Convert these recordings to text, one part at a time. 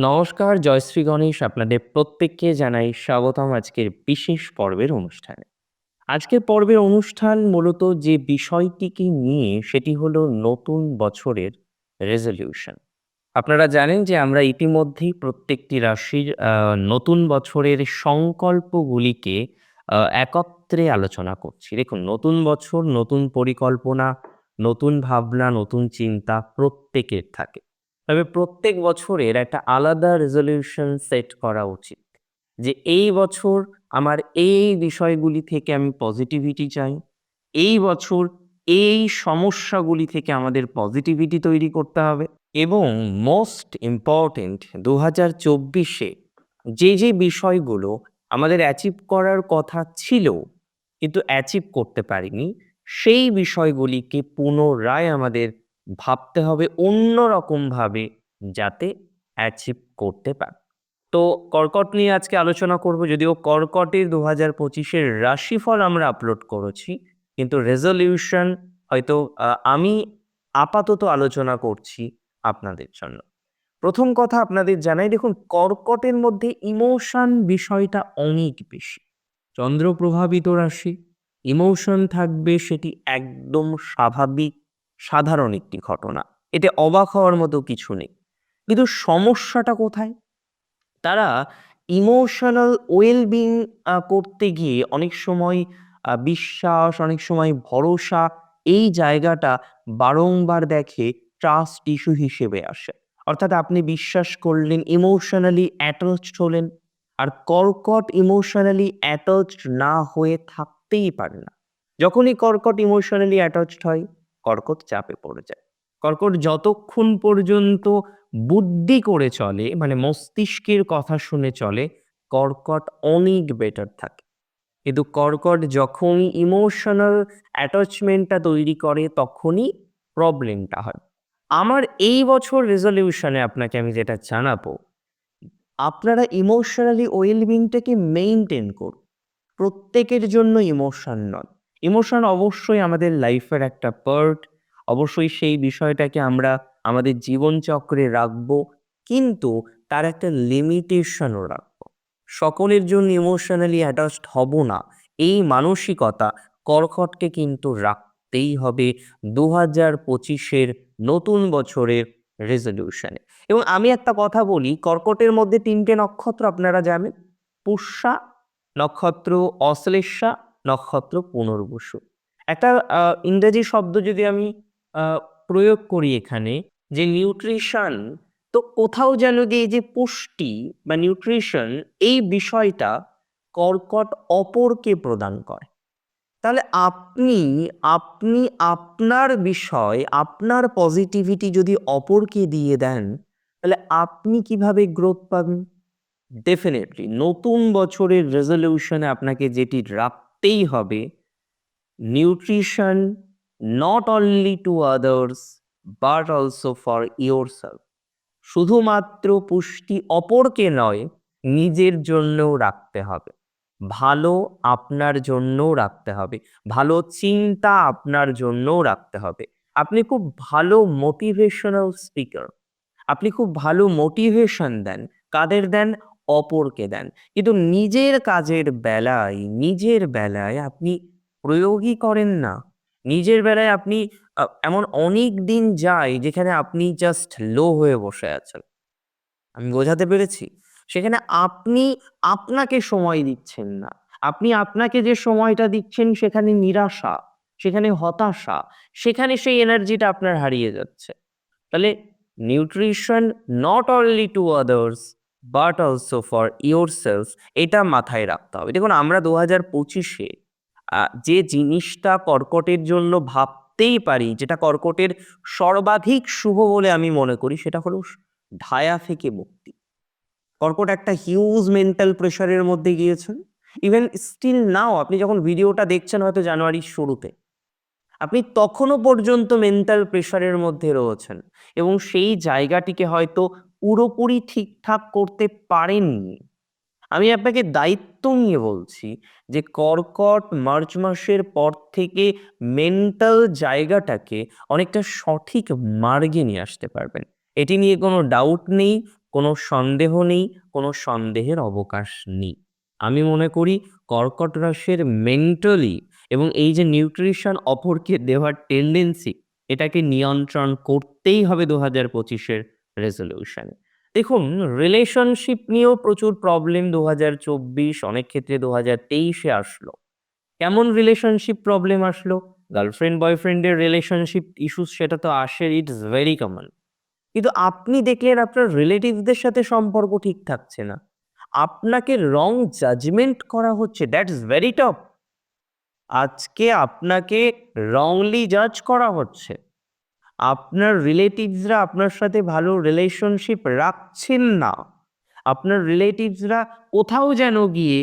নমস্কার জয়শ্রী গণেশ আপনাদের প্রত্যেককে জানাই স্বাগতম আজকের বিশেষ পর্বের অনুষ্ঠানে। আজকের পর্বের অনুষ্ঠান মূলত যে বিষয়টিকে নিয়ে সেটি হলো নতুন বছরের রেজলিউশন আপনারা জানেন যে আমরা ইতিমধ্যেই প্রত্যেকটি রাশির নতুন বছরের সংকল্পগুলিকে একত্রে আলোচনা করছি। দেখুন, নতুন বছর, নতুন পরিকল্পনা, নতুন ভাবনা, নতুন চিন্তা প্রত্যেকের থাকে। তবে প্রত্যেক বছরের একটা আলাদা রেজলিউশন সেট করা উচিত যে এই বছর আমার এই বিষয়গুলি থেকে আমি পজিটিভিটি চাই, এই বছর এই সমস্যাগুলি থেকে আমাদের পজিটিভিটি তৈরি করতে হবে এবং মোস্ট ইম্পর্টেন্ট দু হাজার চব্বিশে যে যে বিষয়গুলো আমাদের অ্যাচিভ করার কথা ছিল কিন্তু অ্যাচিভ করতে পারিনি, সেই বিষয়গুলিকে পুনরায় আমাদের ভাবতে হবে অন্য রকমভাবে যাতে অ্যাচিভ করতে পারে। তো কর্কট নিয়ে আজকে আলোচনা করব, যদিও কর্কটের দু হাজার পঁচিশের রাশিফল আমরা আপলোড করেছি, কিন্তু রেজলিউশন হয়তো আমি আপাতত আলোচনা করছি আপনাদের জন্য। প্রথম কথা আপনাদের জানাই, দেখুন কর্কটের মধ্যে ইমোশন বিষয়টা অনেক বেশি। চন্দ্র প্রভাবিত রাশি ইমোশন থাকবে সেটি একদম স্বাভাবিক সাধারণ একটি ঘটনা। এতে অবাক হওয়ার মতো কিছু নেই। কিন্তু সমস্যাটা কোথায়? তারা ইমোশনাল ওয়েলবিং করতে গিয়ে অনেক সময় বিশ্বাস, অনেক সময় ভরসা, এই জায়গাটা বারংবার দেখে ট্রাস্ট ইস্যু হিসেবে আসে। অর্থাৎ আপনি বিশ্বাস করলেন ইমোশনালি অ্যাটাচড হলেন, আর কর্কট ইমোশনালি অ্যাটাচড না হয়ে থাকতেই পারে না। যখনই কর্কট ইমোশনালি অ্যাটাচড হয় কর্কট চাপে পড়ে যায়। কর্কট যতক্ষণ পর্যন্ত বুদ্ধি করে চলে মানে মস্তিষ্কের কথা শুনে চলে, কর্কট অনেক বেটার থাকে। কিন্তু কর্কট যখনই ইমোশনাল অ্যাটাচমেন্টটা তৈরি করে, তখনই প্রবলেমটা হয়। আমার এই বছর রেজলিউশনে আপনাকে আমি যেটা জানাব, আপনারা ইমোশনালি ওয়েলবিংটাকে মেনটেন করুন। প্রত্যেকের জন্য ইমোশন নন ইমোশন অবশ্যই আমাদের লাইফের একটা পার্ট অবশ্যই সেই বিষয়টাকে আমরা আমাদের জীবনচক্রে রাখব, কিন্তু তার একটা লিমিটেশনও রাখব। সকলের জন্য ইমোশনালি অ্যাটাচড হব না, এই মানসিকতা কর্কটকে কিন্তু রাখতেই হবে দু হাজার পঁচিশের নতুন বছরের রেজলিউশনে এবং আমি একটা কথা বলি, কর্কটের মধ্যে তিনটে নক্ষত্র আপনারা জানেন, পুষ্যা নক্ষত্র, অশ্লেষা নক্ষত্র পুনর্বসু। একটা ইংরেজি শব্দ যদি আমি প্রয়োগ করি এখানে, যে নিউট্রিশন, তো কোথাও যেন দিয়ে যে পুষ্টি বা নিউট্রিশন, এই বিষয়টা কর্কট অপরকে প্রদান করে। তাহলে আপনি আপনি আপনার বিষয়, আপনার পজিটিভিটি যদি অপরকে দিয়ে দেন, তাহলে আপনি কীভাবে গ্রোথ পাবেন? ডেফিনেটলি নতুন বছরের রেজলিউশনে আপনাকে যেটি রাখতেই হবে। Nutrition not only to others but also for yourself শুধুমাত্র পুষ্টি অপরকে নয়, নিজের জন্যও রাখতে হবে। ভালো আপনার জন্যও রাখতে হবে। ভালো চিন্তা আপনার জন্যও রাখতে হবে। আপনি খুব ভালো মোটিভেশনাল স্পিকার আপনি খুব ভালো মোটিভেশন দেন। কাদের দেন? অপরকে দেন। কিন্তু নিজের কাজের বেলায়, নিজের বেলায় আপনি প্রয়োগই করেন না। নিজের বেলায় আপনি এমন অনেক দিন যায় যেখানে আপনি জাস্ট লো হয়ে বসে আছেন। আমি বোঝাতে পেরেছি? সেখানে আপনি আপনাকে সময় দিচ্ছেন না। আপনি আপনাকে যে সময়টা দিচ্ছেন সেখানে নিরাশা, সেখানে হতাশা, সেখানে সেই এনার্জিটা আপনার হারিয়ে যাচ্ছে। তাহলে nutrition not only to others but also for yourself এটা মাথায় রাখতে হবে। দেখুন, আমরা দু হাজার পঁচিশে যে জিনিসটা কর্কটের জন্য ভাবতেই পারি, যেটা কর্কটের সর্বাধিক শুভ বলে আমি মনে করি, সেটা হলো ঢায়া থেকে মুক্তি। কর্কট একটা হিউজ মেন্টাল প্রেশারের মধ্যে গিয়েছেন। ইভেন স্টিল নাও আপনি যখন ভিডিওটা দেখছেন হয়তো জানুয়ারির শুরুতে, আপনি তখনও পর্যন্ত মেন্টাল প্রেশারের মধ্যে রয়েছেন। এবং সেই জায়গাটিকে হয়তো পুরোপুরি ঠিকঠাক করতে পারেননি। আমি আপনাকে দায়িত্ব নিয়ে বলছি যে কর্কট মার্চ মাসের পর থেকে মেন্টাল জায়গাটাকে অনেকটা সঠিক মার্গে নিয়ে আসতে পারবেন। এটি নিয়ে কোনো ডাউট নেই, কোনো সন্দেহ নেই, কোনো সন্দেহের অবকাশ নেই। আমি মনে করি কর্কট রাশির মেন্টালি এবং এই যে নিউট্রিশন অপরকে দেওয়ার টেন্ডেন্সি এটাকে নিয়ন্ত্রণ করতেই হবে দু হাজার পঁচিশের রেজলিউশনে দেখুন রিলেশনশিপ নিয়েও প্রচুর প্রবলেম দু চব্বিশ, অনেক ক্ষেত্রে দু তেইশে আসলো। কেমন রিলেশনশিপ প্রবলেম আসলো? গার্লফ্রেন্ড বয়ফ্রেন্ডের রিলেশনশিপ ইস্যুস সেটা তো আসে ইটস ভেরি কমন কিন্তু আপনি দেখলেন আপনার রিলেটিভদের সাথে সম্পর্ক ঠিক থাকছে না। আপনাকে রং জাজমেন্ট করা হচ্ছে দ্যাটস ভেরি টপ আজকে আপনাকে রংলি জাজ করা হচ্ছে। আপনার রিলেটিভসরা আপনার সাথে ভালো রিলেশনশিপ রাখছেন না। আপনার রিলেটিভসরা কোথাও যেন গিয়ে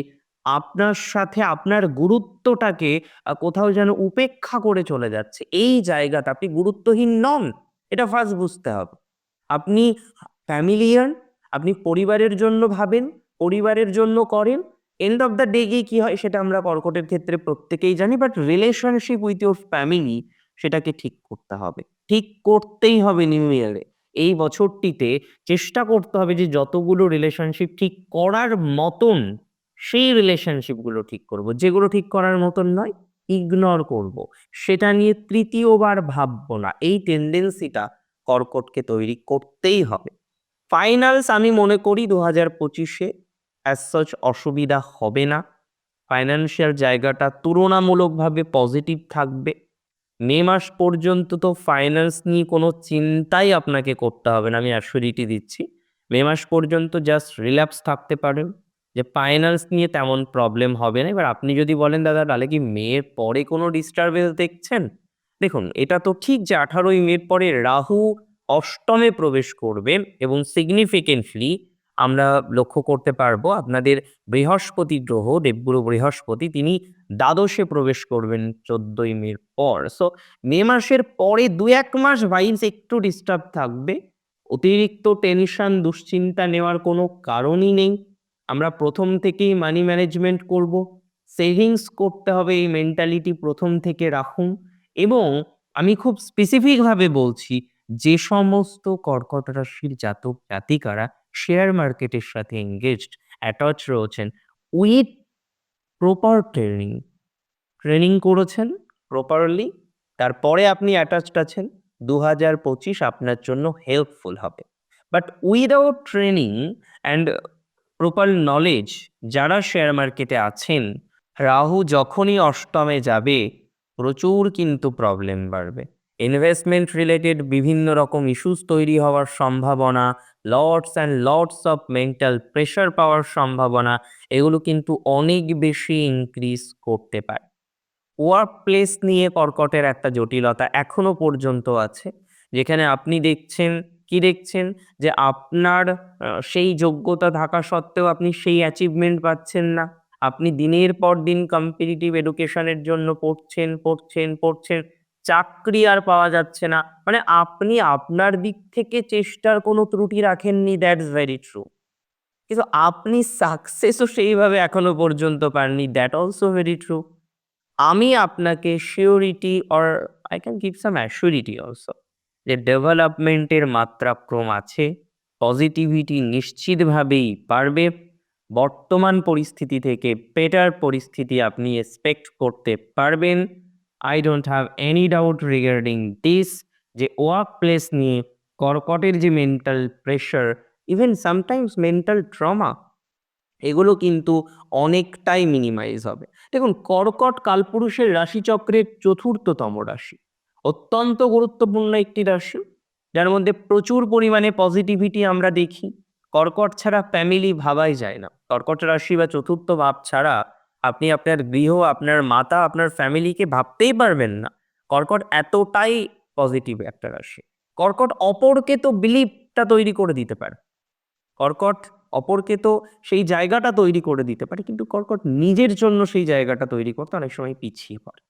আপনার সাথে আপনার গুরুত্বটাকে কোথাও যেন উপেক্ষা করে চলে যাচ্ছে। এই জায়গাটা আপনি গুরুত্বহীন নন, এটা ফার্স্ট বুঝতে হবে। আপনি ফ্যামিলিয়ান আপনি পরিবারের জন্য ভাবেন, পরিবারের জন্য করেন এন্ড অফ দ্য ডে গিয়ে কি হয় সেটা আমরা কর্কটের ক্ষেত্রে প্রত্যেকেই জানি but relationship with your family সেটাকে ঠিক করতে হবে। ঠিক করতেই হবে নিউ ইয়ারে এই বছরটিতে চেষ্টা করতে হবে যে যতগুলো রিলেশনশিপ ঠিক করার মতন সেই রিলেশনশিপগুলো ঠিক করব। যেগুলো ঠিক করার মতন নয় ইগনোর করব। সেটা নিয়ে তৃতীয়বার ভাববো না। এই টেন্ডেন্সিটা কর্কটকে তৈরি করতেই হবে। ফাইনালস আমি মনে করি দু হাজার পঁচিশে অ্যাজ সচ অসুবিধা হবে না। ফাইন্যান্সিয়াল জায়গাটা তুলনামূলকভাবে পজিটিভ থাকবে। মে মাস পর্যন্ত তো ফাইন্যান্স নিয়ে কোনো চিন্তাই আপনাকে করতে হবে না, আমি অ্যাসুরিটি দিচ্ছি। মে মাস পর্যন্ত জাস্ট রিল্যাক্স থাকতে পারেন, যে ফাইন্যান্স নিয়ে তেমন প্রবলেম হবে না। এবার আপনি যদি বলেন, দাদা, তাহলে কি মেয়ের পরে কোনো ডিস্টারবেন্স দেখছেন? দেখুন, এটা তো ঠিক যে আঠারোই মের পরে রাহু অষ্টমে প্রবেশ করবে এবং সিগনিফিকেন্টলি আমরা লক্ষ্য করতে পারব আপনাদের বৃহস্পতি গ্রহ, দেবগুরু বৃহস্পতি, তিনি দ্বাদশে প্রবেশ করবেন চোদ্দই মের পর। সো মে মাসের পরে দু এক মাস ভাইন্স একটু ডিস্টার্ব থাকবে। অতিরিক্ত টেনশন দুশ্চিন্তা নেওয়ার কোনো কারণই নেই। আমরা প্রথম থেকেই মানি ম্যানেজমেন্ট করব। সেভিংস করতে হবে এই মেন্টালিটি প্রথম থেকে রাখুন। এবং আমি খুব স্পেসিফিকভাবে বলছি, যে সমস্ত কর্কট রাশির জাতক জাতিকারা শেয়ার মার্কেটের সাথে এঙ্গেজড অ্যাটাচ রয়েছেন উইথ প্রপার ট্রেনিং ট্রেনিং করেছেন প্রপারলি তারপরে আপনি অ্যাটাচড আছেন দু হাজার পঁচিশ আপনার জন্য হেল্পফুল হবে। But without training and proper knowledge যারা শেয়ার মার্কেটে আছেন, রাহু যখনই অষ্টমে যাবে, প্রচুর কিন্তু প্রবলেম বাড়বে। ইনভেস্টমেন্ট রিলেটেড বিভিন্ন রকম ইস্যুস তৈরি হওয়ার সম্ভাবনা lots and lots of mental pressure পাওয়ার সম্ভাবনা, এগুলো কিন্তু অনেক বেশি ইনক্রিজ করতে পারে। ওয়ার্ক প্লেস নিয়ে কর্কটের একটা জটিলতা এখনও পর্যন্ত আছে, যেখানে আপনি দেখছেন, কি দেখছেন? যে আপনার সেই যোগ্যতা থাকা সত্ত্বেও আপনি সেই অ্যাচিভমেন্ট পাচ্ছেন না। আপনি দিনের পর দিন কম্পিটিটিভ এডুকেশনের জন্য পড়ছেন পড়ছেন পড়ছেন চাকরি আর পাওয়া যাচ্ছে না। মানে আপনি আপনার দিক থেকে চেষ্টার কোনো ত্রুটি রাখেননি দ্যাটস ভেরি ট্রু কিন্তু আপনি সাকসেসও সেইভাবে এখনও পর্যন্ত পাননি দ্যাট অলসো ভেরি ট্রু আমি আপনাকে surety or I can give some assurity also যে ডেভেলপমেন্টের মাত্রাক্রম আছে পজিটিভিটি নিশ্চিতভাবেই পারবে বর্তমান পরিস্থিতি থেকে বেটার পরিস্থিতি আপনি এক্সপেক্ট করতে পারবেন। I don't have any doubt regarding this যে ওয়ার্ক প্লেস নিয়ে কর্কটের যে mental pressure even sometimes mental trauma এগুলো কিন্তু অনেকটাই মিনিমাইজ হবে। দেখুন, কর্কট কালপুরুষের রাশিচক্রের চতুর্থতম রাশি। অত্যন্ত গুরুত্বপূর্ণ একটি রাশি, যার মধ্যে প্রচুর পরিমাণে পজিটিভিটি আমরা দেখি। কর্কট ছাড়া ফ্যামিলি ভাবাই যায় না। কর্কট রাশি বা চতুর্থ ভাব ছাড়া আপনি আপনার গৃহ, আপনার মাতা, আপনার ফ্যামিলিকে ভাবতেই পারবেন না। কর্কট এতটাই পজিটিভ একটা রাশি। কর্কট অপরকে তো বিলিভটা তৈরি করে দিতে পারে। কর্কট অপরকে তো সেই জায়গাটা তৈরি করে দিতে পারে, কিন্তু কর্কট নিজের জন্য সেই জায়গাটা তৈরি করতে অনেক সময় পিছিয়ে পড়ে।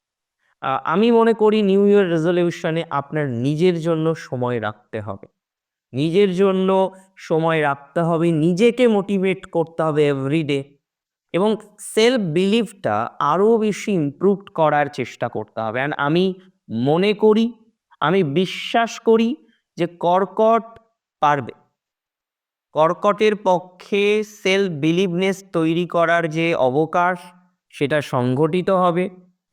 আমি মনে করি নিউ ইয়ার রেজলিউশনে আপনার নিজের জন্য সময় রাখতে হবে। নিজের জন্য সময় রাখতে হবে, নিজেকে মোটিভেট করতে হবে এভরিডে এবং সেলফ বিলিভটা আরও বেশি ইমপ্রুভ করার চেষ্টা করতে হবে। অ্যান্ড আমি মনে করি, আমি বিশ্বাস করি যে কর্কট পারবে। কর্কটের পক্ষে সেলফ বিলিভনেস তৈরি করার যে অবকাশ, সেটা সংগঠিত হবে।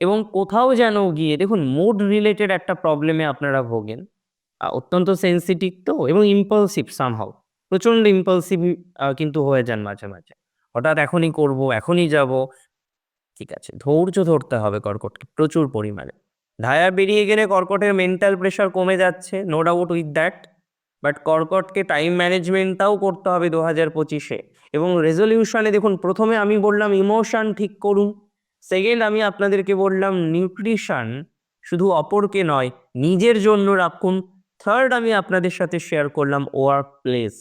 এবং কোথাও যেন গিয়ে, দেখুন মুড রিলেটেড একটা প্রবলেমে আপনারা ভোগেন। অত্যন্ত সেন্সিটিভ তো, এবং ইম্পালসিভ সামহাও প্রচণ্ড ইম্পালসিভ কিন্তু হয়ে যান মাঝে মাঝে। হঠাৎ এখনই করব, এখনই যাব। ঠিক আছে, ধৈর্য ধরতে হবে কর্কটকে প্রচুর পরিমাণে। ধায়া বেরিয়ে গেলে কর্কটের মেন্টাল প্রেশার কমে যাচ্ছে no doubt with that but কর্কটকে time ম্যানেজমেন্টটাও করতে হবে দু হাজার পঁচিশে। এবং রেজলিউশনে দেখুন, প্রথমে আমি বললাম ইমোশন ঠিক করুন সেকেন্ড আমি আপনাদেরকে বললাম নিউট্রিশন শুধু অপরকে নয়, নিজের জন্য রাখুন। থার্ড আমি আপনাদের সাথে শেয়ার করলাম ওয়ার্ক প্লেস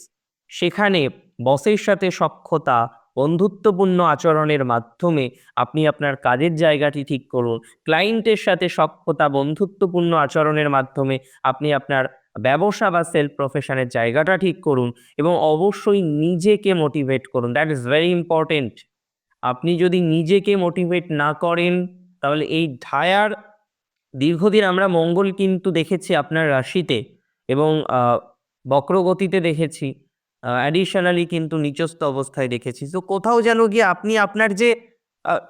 সেখানে বসের সাথে সক্ষতা বন্ধুত্বপূর্ণ আচরণের মাধ্যমে আপনি আপনার কাজের জায়গাটি ঠিক করুন। ক্লায়েন্টের সাথে সক্ষতা বন্ধুত্বপূর্ণ আচরণের মাধ্যমে আপনি আপনার ব্যবসা বা সেলফ প্রফেশনের জায়গাটা ঠিক করুন এবং অবশ্যই নিজেকে মোটিভেট করুন। দ্যাট ইজ ভেরি ইম্পর্টেন্ট আপনি যদি নিজেকে মোটিভেট না করেন, তাহলে এই ঢায়ার দীর্ঘদিন আমরা মঙ্গল কিন্তু দেখেছি আপনার রাশিতে এবং বক্রগতিতে দেখেছি। অ্যাডিশনালি কিন্তু নিচস্থ অবস্থায় দেখেছি। তো কোথাও যেন গিয়ে আপনি আপনার যে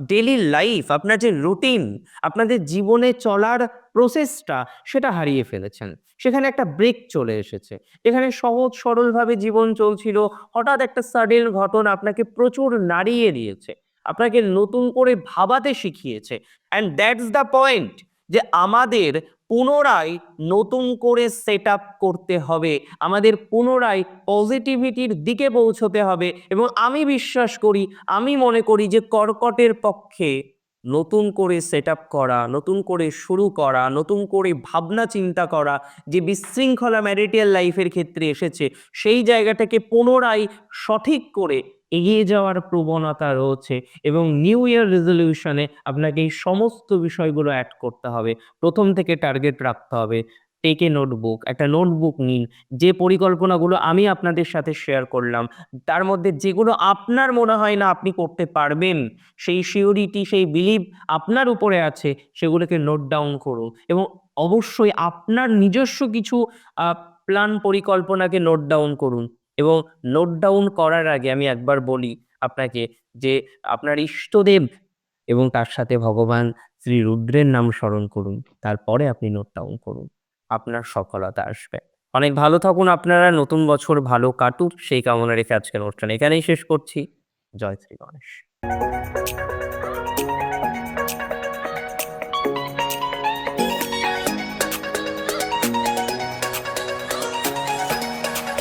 ডেলি লাইফ আপনার যে রুটিন আপনাদের জীবনে চলার প্রসেসটা সেটা হারিয়ে ফেলেছেন। সেখানে একটা ব্রেক চলে এসেছে। এখানে সহজ সরলভাবে জীবন চলছিল। হঠাৎ একটা সাডেন ঘটনা আপনাকে প্রচুর নাড়িয়ে দিয়েছে। আপনাকে নতুন করে ভাবাতে শিখিয়েছে। অ্যান্ড দ্যাটস দ্য পয়েন্ট যে আমাদের পুনরায় নতুন করে সেট করতে হবে, আমাদের পুনরায় পজিটিভিটির দিকে পৌঁছতে হবে এবং আমি বিশ্বাস করি, আমি মনে করি যে কর্কটের পক্ষে নতুন করে সেট করা, নতুন করে শুরু করা, নতুন করে ভাবনা চিন্তা করা, যে বিশৃঙ্খলা ম্যারিটিয়াল লাইফের ক্ষেত্রে এসেছে, সেই জায়গাটাকে পুনরায় সঠিক করে এগিয়ে যাওয়ার প্রবণতা রয়েছে এবং নিউ ইয়ার রেজলিউশনে আপনাকে এই সমস্ত বিষয়গুলো অ্যাড করতে হবে। প্রথম থেকে টার্গেট রাখতে হবে। টেকে নোটবুক একটা নোটবুক নিন। যে পরিকল্পনাগুলো আমি আপনাদের সাথে শেয়ার করলাম, তার মধ্যে যেগুলো আপনার মনে হয় না আপনি করতে পারবেন, সেই সিওরিটি সেই বিলিভ আপনার উপরে আছে, সেগুলোকে নোট ডাউন করুন এবং অবশ্যই আপনার নিজস্ব কিছু প্ল্যান পরিকল্পনাকে নোট ডাউন করুন। এবং নোট ডাউন করার আগে আমি একবার বলি আপনাকে যে আপনার ইষ্টদেব এবং তার সাথে ভগবান শ্রী রুদ্রের নাম স্মরণ করুন, তারপরে আপনি নোট ডাউন করুন, আপনার সফলতা আসবে। অনেক ভালো থাকুন আপনারা, নতুন বছর ভালো কাটুক, সেই কামনা রেখে আজকের অনুষ্ঠান এখানেই শেষ করছি। জয় শ্রী গণেশ।